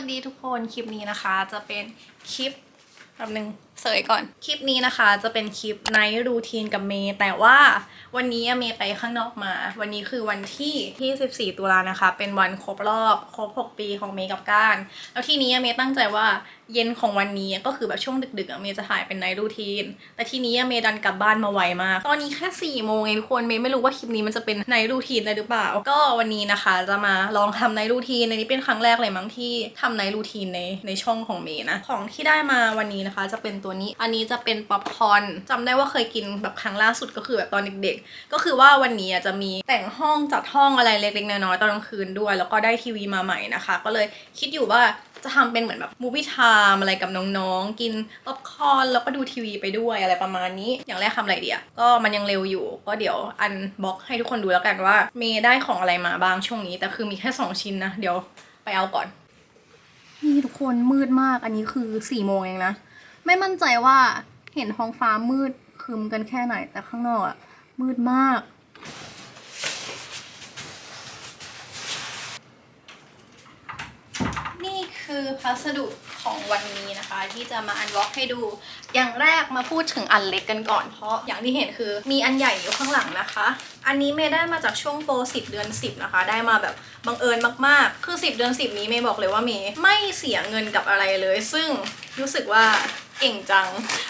วัสดีทุกคน คลิปนี้นะคะ จะเป็นคลิปแบบหนึ่ง เสยก่อน คลิปนี้นะคะจะเป็นคลิปไนท์รูทีนกับเมย์แต่ว่าวันนี้เมย์ไปข้างนอกมา วันนี้คือวันที่ที่14ตุลานะคะ เป็นวันครบรอบครบ 6 ปีของเมย์กับก้าน แล้วทีนี้เมย์ตั้งใจว่าเย็นของวันนี้ก็คือแบบช่วงดึกๆเมย์จะถ่ายเป็นไนท์รูทีน แต่ทีนี้เมย์ดันกลับบ้านมาไวมาก ตอนนี้แค่4ี่โมงเองทุกคนเมย์ไม่รู้ว่าคลิปนี้มันจะเป็นไนท์รูทีนได้หรือเปล่า ก็วันนี้นะคะจะมาลองทำไนท์รูทีนอันนี้เป็นครั้งแรกเลยมั้งที่ทำไนท์รูทีนในในช่องของเมย์นะ ของที่ได้มาวันนี้นะคะจะเป็นตัวนี้ อันนี้จะเป็นป๊อปคอนจำได้ว่าเคยกินแบบครั้งล่าสุดก็คือแบบตอนเด็กๆ ก็คือว่าวันนี้จะมีแต่งห้องจัดห้องอะไรเล็กๆน้อยๆตอนกลางคืนด้วย แล้วก็ได้ทีวีมาใหม่นะคะ ก็เลยคิดอยู่ว่าจะทำเป็นเหมือนแบบมูฟี่ไทม์อะไรกับน้องๆ กินป๊อปคอร์นแล้วก็ดูทีวีไปด้วยอะไรประมาณนี้ อย่างแรกทำอะไรดีอะก็มันยังเร็วอยู่ ก็เดี๋ยวอันบล็อกให้ทุกคนดูแล้วกันว่าเมย์ได้ของอะไรมาบ้างช่วงนี้ แต่คือมีแค่ 2 ชิ้นนะ เดี๋ยวไปเอาก่อน นี่ทุกคนมืดมากอันนี้คือ4ี่โมงเองนะ ไม่มั่นใจว่าเห็นท้องฟ้ามืดครึมกันแค่ไหนแต่ข้างนอกอะมืดมาก นี่คือพัสดุของวันนี้นะคะ ที่จะมาอันบ็อกให้ดู อย่างแรกมาพูดถึงอันเล็กกันก่อน เพราะอย่างที่เห็นคือมีอันใหญ่อยู่ข้างหลังนะคะ อันนี้เมย์ได้มาจากช่วงโปร10เดือน 10 นะคะ ได้มาแบบบังเอิญมากๆ คือ 10 เดือน 10 นี้เมย์บอกเลยว่าเมย์ไม่เสียเงินกับอะไรเลย ซึ่งรู้สึกว่า เก่งจัง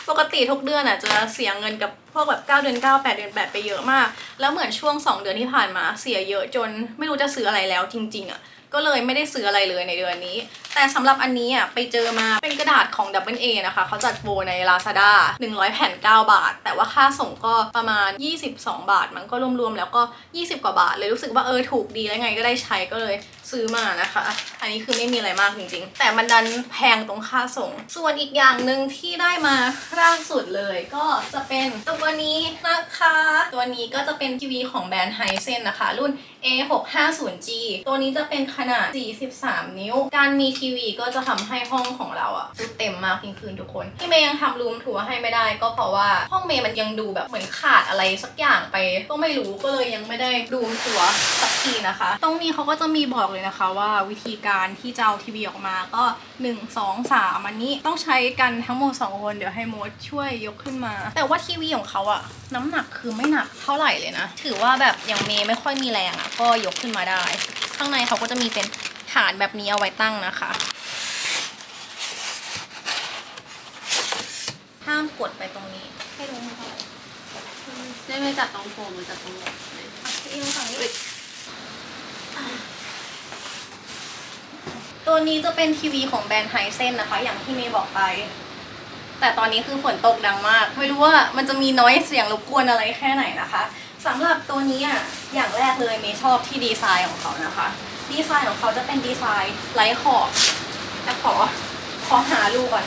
ปกติทุกเดือนอะจะเสียเงินกับพวกแบบ9เดือน9 8 เดือน8 ไปเยอะมาก แล้วเหมือนช่วง 2 เดือนที่ผ่านมาเสียเยอะจนไม่รู้จะซื้ออะไรแล้วจริงๆอะก็เลยไม่ได้ซื้ออะไรเลยในเดือนนี้ แต่สำหรับอันนี้อะไปเจอมาเป็นกระดาษของ w a นะคะเขาจัดโปรใน Lazada 100 แผ่น 9 บาท แต่ว่าค่าส่งก็ประมาณ 22 บาท มันก็รวมๆแล้วก็ 20 กว่าบาท เลยรู้สึกว่าเออถูกดีแล้วไงก็ได้ใช้ก็เลย ซื้อมานะคะ อันนี้คือไม่มีอะไรมากจริงๆ แต่มันดันแพงตรงค่าส่ง ส่วนอีกอย่างหนึ่งที่ได้มาล่าสุดเลยก็จะเป็นตัวนี้นะคะ ตัวนี้ก็จะเป็นทีวีของแบรนด์ไฮเซนนะคะ รุ่น A650G ตัวนี้จะเป็นขนาด 43 นิ้ว การมีทีวีก็จะทำให้ห้องของเราอะดูเต็มมากยิ่งขึ้นทุกคน ที่เมย์ยังทำรูมทัวร์ให้ไม่ได้ ก็เพราะว่าห้องเมย์มันยังดูแบบเหมือนขาดอะไรสักอย่างไป ก็ไม่รู้ก็เลยยังไม่ได้รูมทัวร์สักทีนะคะ ตรงนี้เขาก็จะมีบอกเลยนะคะ ว่าวิธีการที่จะเอาทีวีออกมาก็1 2 3อันนี้ต้องใช้กันทั้งหมด2คนเดี๋ยวให้โมดช่วยยกขึ้นมา แต่ว่าทีวีของเขาอะน้ำหนักคือไม่หนักเท่าไหร่เลยนะ ถือว่าแบบอย่างเมย์ไม่ค่อยมีแรงอะก็ยกขึ้นมาได้ ข้างในเขาก็จะมีเป็นฐานแบบนี้เอาไว้ตั้งนะคะห้ามกดไปตรงนี้ให้รู้มือเท่าไหร่ได้ไม่จัดตรงโฟมมันจัดตรงหลอดเลยอะพี่อิงฝั่งนี้ ตัวนี้จะเป็นทีวีของแบรนด์ไฮเซนนะคะ อย่างที่เมย์บอกไป แต่ตอนนี้คือฝนตกดังมาก ไม่รู้ว่ามันจะมีน้อยเสียงรบกวนอะไรแค่ไหนนะคะสำหรับตัวนี้อะอย่างแรกเลยเมย์ชอบที่ดีไซน์ของเขานะคะ ดีไซน์ของเขาจะเป็นดีไซน์ไร้ขอบแต่ขอขอหาลูกก่อน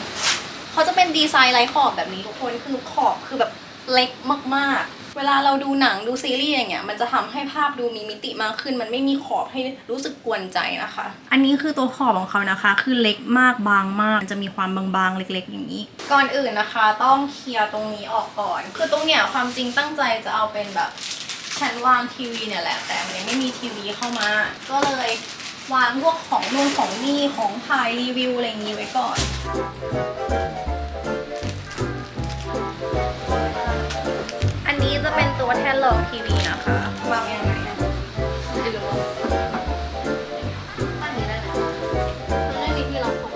เขาจะเป็นดีไซน์ไร้ขอบแบบนี้ทุกคนคือขอบคือแบบเล็กมากๆ เวลาเราดูหนังดูซีรีส์อย่างเงี้ยมันจะทำให้ภาพดูมีมิติมากขึ้น มันไม่มีขอบให้รู้สึกกวนใจนะคะ อันนี้คือตัวขอบของเขานะคะ คือเล็กมากบางมากมันจะมีความบางๆเล็ก ๆ อย่างนี้ ก่อนอื่นนะคะ ต้องเคลียร์ตรงนี้ออกก่อน คือตรงเนี้ยความจริงตั้งใจจะเอาเป็นแบบชั้นวางทีวีเนี่ยแหละแต่มันยังไม่มีทีวีเข้ามา ก็เลยวางพวกของนู่นของนี่ของถ่ายรีวิวอะไรอย่างนี้ไว้ก่อน จะเป็นตัวแท่นรองทีวีนะคะวางยังไงอะไม่รู้ตั้งนี้ได้ไหมมันไม่มีที่ล็อกผม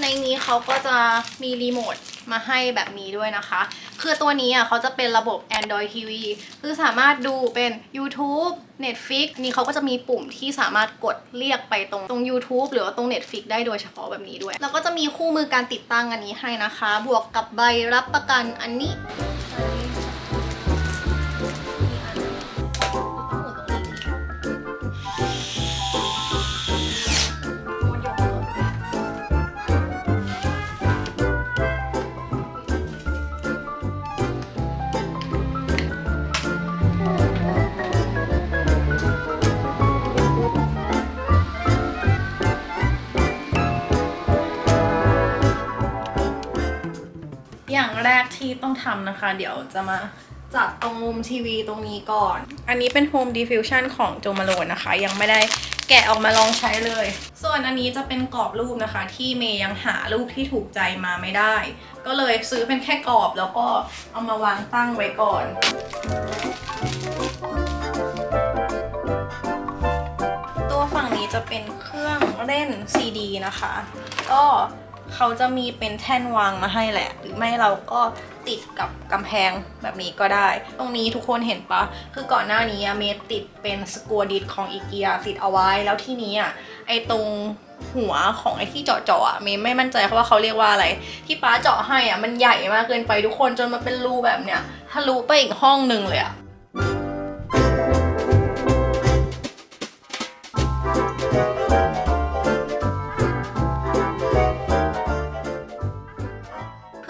ในนี้เขาก็จะมีรีโมทมาให้แบบนี้ด้วยนะคะ คือตัวนี้อะเขาจะเป็นระบบ Android TV คือสามารถดูเป็น YouTube Netflix นี่เขาก็จะมีปุ่มที่สามารถกดเรียกไปตรงตรง YouTube หรือว่าตรง Netflix ได้โดยเฉพาะแบบนี้ด้วย แล้วก็จะมีคู่มือการติดตั้งอันนี้ให้นะคะ บวกกับใบรับประกันอันนี้ ต้องทำนะคะ เดี๋ยวจะมาจัดตรงมุมทีวีตรงนี้ก่อน อันนี้เป็น Home Diffusion ของโจมาโลนนะคะ ยังไม่ได้แกะออกมาลองใช้เลย ส่วนอันนี้จะเป็นกรอบรูปนะคะ ที่เมย์ยังหารูปที่ถูกใจมาไม่ได้ ก็เลยซื้อเป็นแค่กรอบแล้วก็เอามาวางตั้งไว้ก่อนตัวฝั่งนี้จะเป็นเครื่องเล่นซีดีนะคะ ก็ เขาจะมีเป็นแท่นวางมาให้แหละ หรือไม่เราก็ติดกับกำแพงแบบนี้ก็ได้ ตรงนี้ทุกคนเห็นปะคือก่อนหน้านี้เมย์ติดเป็นสกัวดิสของอีเกียติดเอาไว้ แล้วที่นี้อะไอตรงหัวของไอที่เจาะเจาะๆอะเมย์ไม่มั่นใจเขาว่าเขาเรียกว่าอะไร ที่ป้าเจาะให้อะมันใหญ่มากเกินไปทุกคนจนมันเป็นรูแบบเนี้ยทะลุไปอีกห้องหนึ่งเลยอะ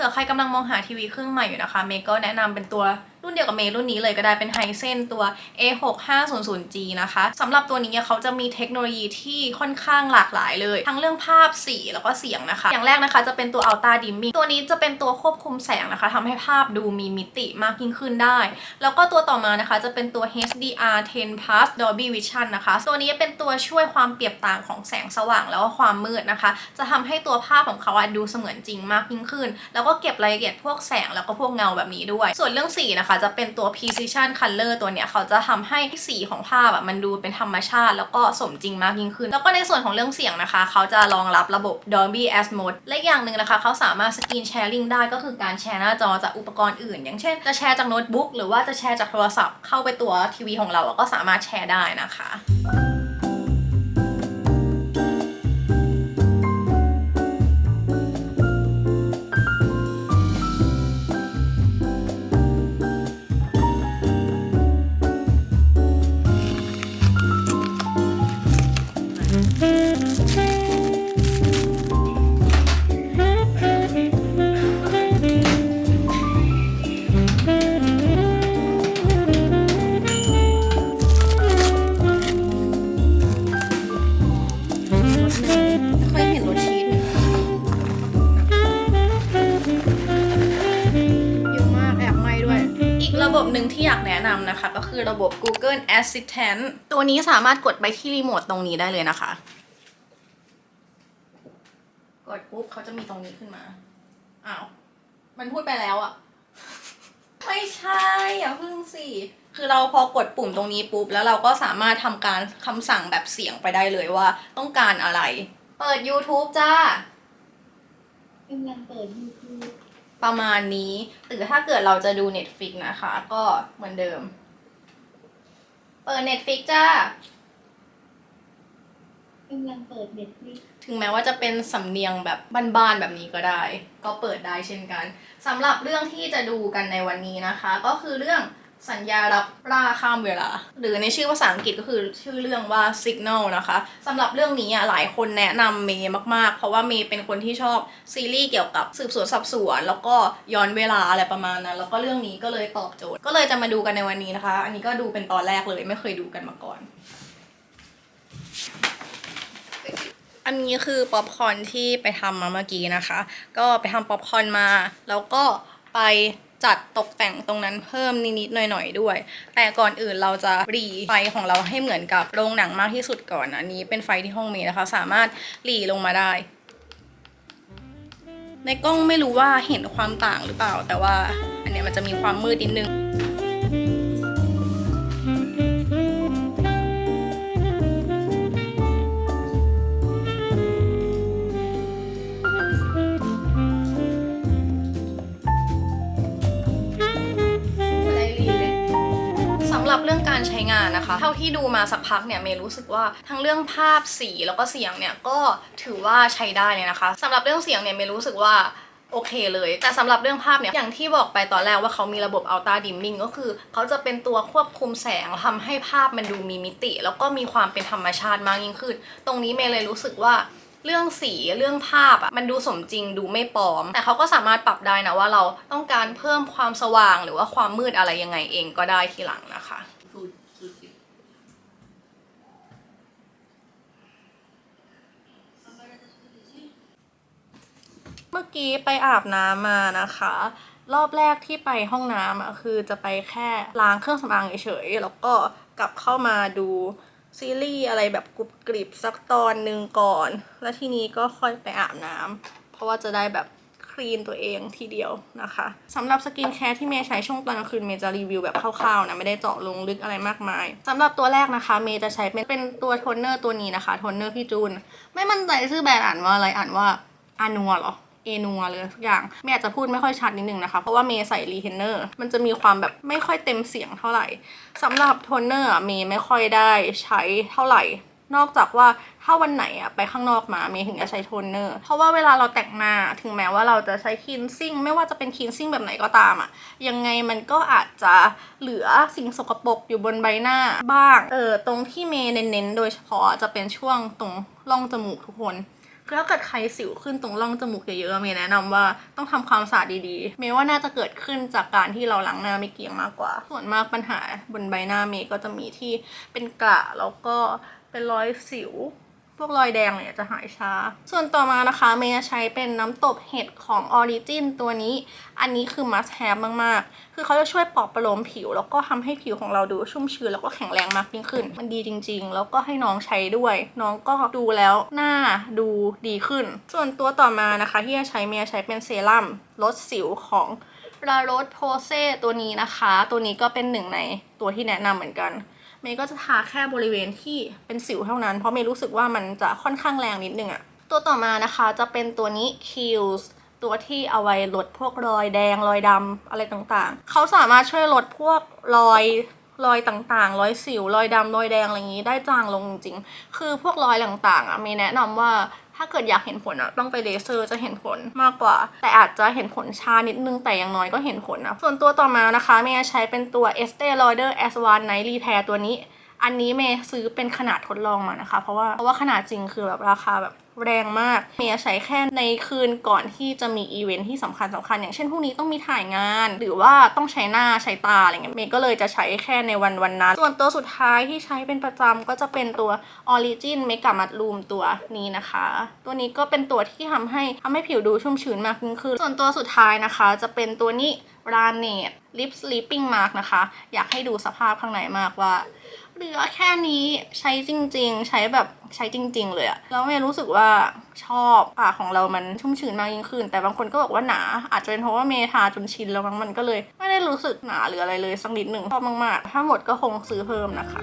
ผื่อใครกำลังมองหาทีวีเครื่องใหม่อยู่นะคะ เมย์ก็แนะนำเป็นตัว รุ่นเดียวกับเมย์รุ่นนี้เลยก็ได้เป็นไฮเซนตัว A6500G นะคะสำหรับตัวนี้เขาจะมีเทคโนโลยีที่ค่อนข้างหลากหลายเลย ทั้งเรื่องภาพสีแล้วก็เสียงนะคะ อย่างแรกนะคะจะเป็นตัว Ultra Dimming ตัวนี้จะเป็นตัวควบคุมแสงนะคะทำให้ภาพดูมีมิติมากยิ่งขึ้นได้ แล้วก็ตัวต่อมานะคะจะเป็นตัว HDR 10 Plus Dolby Vision นะคะ ตัวนี้เป็นตัวช่วยความเปรียบต่างของแสงสว่างแล้วก็ความมืดนะคะ จะทำให้ตัวภาพของเขาดูเสมือนจริงมากยิ่งขึ้น แล้วก็เก็บรายละเอียดพวกแสงแล้วก็พวกเงาแบบนี้ด้วย ส่วนเรื่องสีนะคะจะเป็นตัว Precision Color ตัวเนี้ยเขาจะทำให้สีของภาพอะมันดูเป็นธรรมชาติ แล้วก็สมจริงมากยิ่งขึ้น แล้วก็ในส่วนของเรื่องเสียงนะคะ เขาจะรองรับระบบ Dolby Atmos และอย่างหนึ่งนะคะ เขาสามารถสกรีนแชร์ลิงได้ก็คือการแชร์หน้าจอจากอุปกรณ์อื่น อย่างเช่น จะแชร์จากโน้ตบุ๊กหรือว่าจะแชร์จากโทรศัพท์เข้าไปตัวทีวีของเราก็สามารถแชร์ได้นะคะ คะก็คือระบบ Google Assistant ตัวนี้สามารถกดไปที่รีโมทตรงนี้ได้เลยนะคะ กดปุ๊บเขาจะมีตรงนี้ขึ้นมา อ้าว มันพูดไปแล้วอะไม่ใช่อย่าพึ่งสิ คือเราพอกดปุ่มตรงนี้ปุ๊บ แล้วเราก็สามารถทำการคำสั่งแบบเสียงไปได้เลยว่าต้องการอะไร เปิด YouTube จ้ากำลังเปิด YouTube ประมาณนี้หรือถ้าเกิดเราจะดู Netflix นะคะ ก็เหมือนเดิม เปิด Netflix จ้ากำลังเปิด Netflix ถึงแม้ว่าจะเป็นสำเนียงแบบบ้านๆแบบนี้ก็ได้ ก็เปิดได้เช่นกันสำหรับเรื่องที่จะดูกันในวันนี้นะคะ ก็คือเรื่อง สัญญารับล่าข้ามเวลา หรือในชื่อภาษาอังกฤษก็คือชื่อเรื่องว่า Signal นะคะสำหรับเรื่องนี้อะหลายคนแนะนำเมย์มากๆ เพราะว่าเมย์เป็นคนที่ชอบซีรีส์เกี่ยวกับสืบสวนสอบสวน แล้วก็ย้อนเวลาอะไรประมาณนั้น แล้วก็เรื่องนี้ก็เลยตอบโจทย์ ก็เลยจะมาดูกันในวันนี้นะคะ อันนี้ก็ดูเป็นตอนแรกเลยไม่เคยดูกันมาก่อน อันนี้คือป๊อปคอร์นที่ไปทำมาเมื่อกี้นะคะ ก็ไปทำป๊อปคอร์นมา แล้วก็ไป จัดตกแต่งตรงนั้นเพิ่มนิดๆหน่อยๆด้วย แต่ก่อนอื่นเราจะรีไฟของเราให้เหมือนกับโรงหนังมากที่สุดก่อนอันนี้เป็นไฟที่ห้องเมย์นะคะ สามารถหลีลงมาได้ ในกล้องไม่รู้ว่าเห็นความต่างหรือเปล่า แต่ว่าอันเนี้ยมันจะมีความมืดนิดนึง หรับเรื่องการใช้งานนะคะ เท่าที่ดูมาสักพักเนี่ยเมย์รู้สึกว่าทั้งเรื่องภาพสีแล้วก็เสียงเนี่ยก็ถือว่าใช้ได้เลยนะคะสำหรับเรื่องเสียงเนี่ยเมย์รู้สึกว่าโอเคเลย แต่สำหรับเรื่องภาพเนี่ย อย่างที่บอกไปตอนแรกว่าเขามีระบบ Ultra Dimming ก็คือ เขาจะเป็นตัวควบคุมแสงทำให้ภาพมันดูมีมิติ แล้วก็มีความเป็นธรรมชาติมากยิ่งขึ้น ตรงนี้เมย์เลยรู้สึกว่า เรื่องสีเรื่องภาพอะมันดูสมจริงดูไม่ปลอม แต่เขาก็สามารถปรับได้นะว่าเราต้องการเพิ่มความสว่างหรือว่าความมืดอะไรยังไงเองก็ได้ทีหลังนะคะเมื่อกี้ไปอาบน้ำมานะคะ รอบแรกที่ไปห้องน้ำอะคือจะไปแค่ล้างเครื่องสำอางเฉยๆแล้วก็กลับเข้ามาดู ซีรีส์อะไรแบบกรุบกริบสักตอนหนึ่งก่อน แล้วทีนี้ก็ค่อยไปอาบน้ำเพราะว่าจะได้แบบคลีนตัวเองทีเดียวนะคะสำหรับสกินแคร์ที่เมย์ใช้ช่วงตอนกลางคืนเมย์จะรีวิวแบบคร่าวๆนะไม่ได้เจาะลงลึกอะไรมากมายสำหรับตัวแรกนะคะ เมย์จะใช้เป็นเป็นตัวโทนเนอร์ตัวนี้นะคะโทนเนอร์พี่จูน ไม่มั่นใจชื่อแบรนด์อ่านว่าอะไรอ่านว่าอานัวเหรอ เอนัวเลยทุกอย่างเมย์อาจจะพูดไม่ค่อยชัดนิดนึงนะคะ เพราะว่าเมย์ใส่รีเทนเนอร์มันจะมีความแบบไม่ค่อยเต็มเสียงเท่าไหร่สำหรับโทนเนอร์เมย์ไม่ค่อยได้ใช้เท่าไหร่ นอกจากว่าถ้าวันไหนอะไปข้างนอกมาเมย์ถึงจะใช้โทนเนอร์เพราะว่าเวลาเราแต่งหน้าถึงแม้ว่าเราจะใช้คินซิ่งไม่ว่าจะเป็นคินซิ่งแบบไหนก็ตามอะยังไงมันก็อาจจะเหลือสิ่งสกปรกอยู่บนใบหน้าบ้างเออตรงที่เมย์เน้นๆโดยเฉพาะจะเป็นช่วงตรงร่องจมูกทุกคน คือถ้าเกิดใครสิวขึ้นตรงร่องจมูกเยอะๆเมย์แนะนำว่าต้องทำความสะอาดดีๆ เมย์ว่าน่าจะเกิดขึ้นจากการที่เราล้างหน้าไม่เกลี่ยงมากกว่า ส่วนมากปัญหาบนใบหน้าเมย์ก็จะมีที่เป็นกระแล้วก็เป็นรอยสิว พวกรอยแดงเนี่ยจะหายช้า ส่วนต่อมานะคะเมย์ใช้เป็นน้ำตบเห็ดของ Origin ตัวนี้ อันนี้คือ must have มาก ๆ คือเขาจะช่วยปลอบประโลมผิว แล้วก็ทำให้ผิวของเราดูชุ่มชื้นแล้วก็แข็งแรงมากยิ่งขึ้น มันดีจริง ๆ แล้วก็ให้น้องใช้ด้วย น้องก็ดูแล้วหน้าดูดีขึ้น ส่วนตัวต่อมานะคะ ที่จะใช้เมย์ใช้เป็นเซรั่มลดสิวของลาโรสโพเซตัวนี้นะคะ ตัวนี้ก็เป็นหนึ่งในตัวที่แนะนำเหมือนกัน เมย์ก็จะทาแค่บริเวณที่เป็นสิวเท่านั้น เพราะเมย์รู้สึกว่ามันจะค่อนข้างแรงนิดนึงอะตัวต่อมานะคะจะเป็นตัวนี้ Kills ตัวที่เอาไว้ลดพวกรอยแดงรอยดำอะไรต่างๆ เขาสามารถช่วยลดพวกรอยรอยต่างๆ รอยสิว รอยดำรอยแดงอะไรอย่างนี้ได้จางลงจริงๆ คือพวกรอยต่างๆอะเมย์แนะนำว่า ถ้าเกิดอยากเห็นผลอะต้องไปเลเซอร์จะเห็นผลมากกว่า แต่อาจจะเห็นผลช้านิดนึงแต่อย่างน้อยก็เห็นผลนะส่วนตัวต่อมานะคะเมย์ใช้เป็นตัว Estee Lauder Advanced Night Repair ตัวนี้ อันนี้เมย์ซื้อเป็นขนาดทดลองมานะคะ เพราะว่าเพราะว่าขนาดจริงคือแบบราคาแบบ แรงมากเมย์ใช้แค่ในคืนก่อนที่จะมีอีเวนท์ที่สำคัญสำคัญ อย่างเช่นพรุ่งนี้ต้องมีถ่ายงาน หรือว่าต้องใช้หน้าใช้ตาอะไรเงี้ยเมย์ก็เลยจะใช้แค่ในวันวันนั้น ส่วนตัวสุดท้ายที่ใช้เป็นประจำก็จะเป็นตัว Origin Makeup Matte Room ตัวนี้นะคะ ตัวนี้ก็เป็นตัวที่ทำให้ทำให้ผิวดูชุ่มชื้นมากยิ่งขึ้นส่วนตัวสุดท้ายนะคะ จะเป็นตัวนี้ r a n e t Lip Sleeping Mask นะคะ อยากให้ดูสภาพข้างในมากว่า เหลือแค่นี้ใช้จริง ๆ ใช้แบบใช้จริง ๆ เลยอะแล้วเมย์รู้สึกว่าชอบปากของเรามันชุ่มชื้นมากยิ่งขึ้น แต่บางคนก็บอกว่าหนา อาจจะเป็นเพราะว่าเมย์ทาจนชินแล้วมั้งมันก็เลย ไม่ได้รู้สึกหนาหรืออะไรเลยสักนิดหนึ่งชอบมากๆ ถ้าหมดก็คงซื้อเพิ่มนะคะ